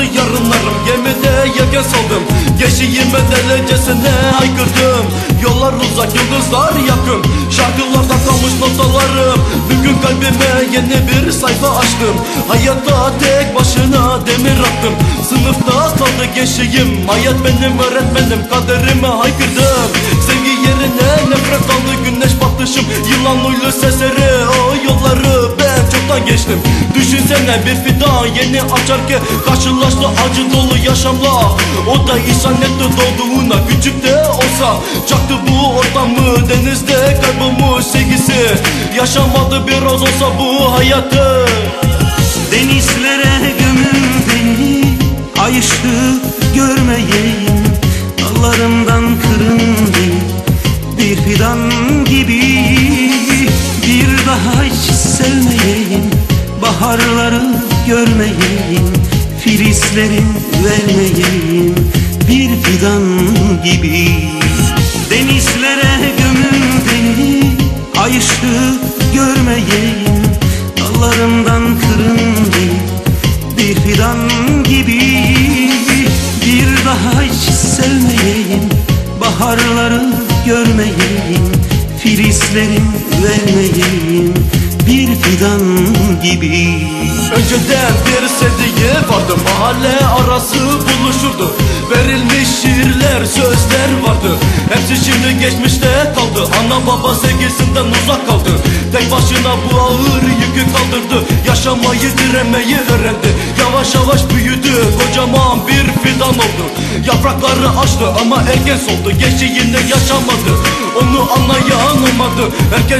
kaldı yarınlarım Gemide yelken saldım. Geçiğime delecesine haykırdım Yollar uzak yıldızlar yakın. Şarkılarda kalmış notalarım. Bugün kalbime yeni bir sayfa açtım. Hayatta tek başına demir attım. Sınıfta kaldı gençliğim Hayat benim öğretmenim. Kaderime haykırdım. Sevgi yerine nefret aldı. Güneş batışım Yılan uylu yolları çoktan geçtim. Düşünsene bir fidan yeni açarken Karşılaştı acı dolu yaşamla. O da insan etti doğduğuna küçük de olsa Çaktı bu ortamı denizde kaybolmuş sevgisi. Yaşamadı biraz olsa bu hayatı. Denizlere gömün beni Ay ışığı Baharları görmeyeyim Filizlerin vermeyeyim Bir fidan gibi. Denizlere gömün beni Ay ışığı görmeyeyim Dallarımdan kırın Bir fidan gibi. Bir daha hiç sevmeyeyim Baharları görmeyeyim Filizlerin vermeyeyim Bir fidan gibi. Önceden bir sevdiği vardı Mahalle arası buluşurdu. Verilmiş şiirler, sözler vardı. Hepsi şimdi geçmişte kaldı. Ana baba sevgisinden uzak kaldı. Tek başına bu ağır yükü kaldırdı. Yaşamayı, direnmeyi öğrendi. Yavaş yavaş büyüdü Kocaman bir fidan oldu. Yaprakları açtı ama erken soldu. Gençliğinde yaşamadı. Onu anlayan olmadı. Erken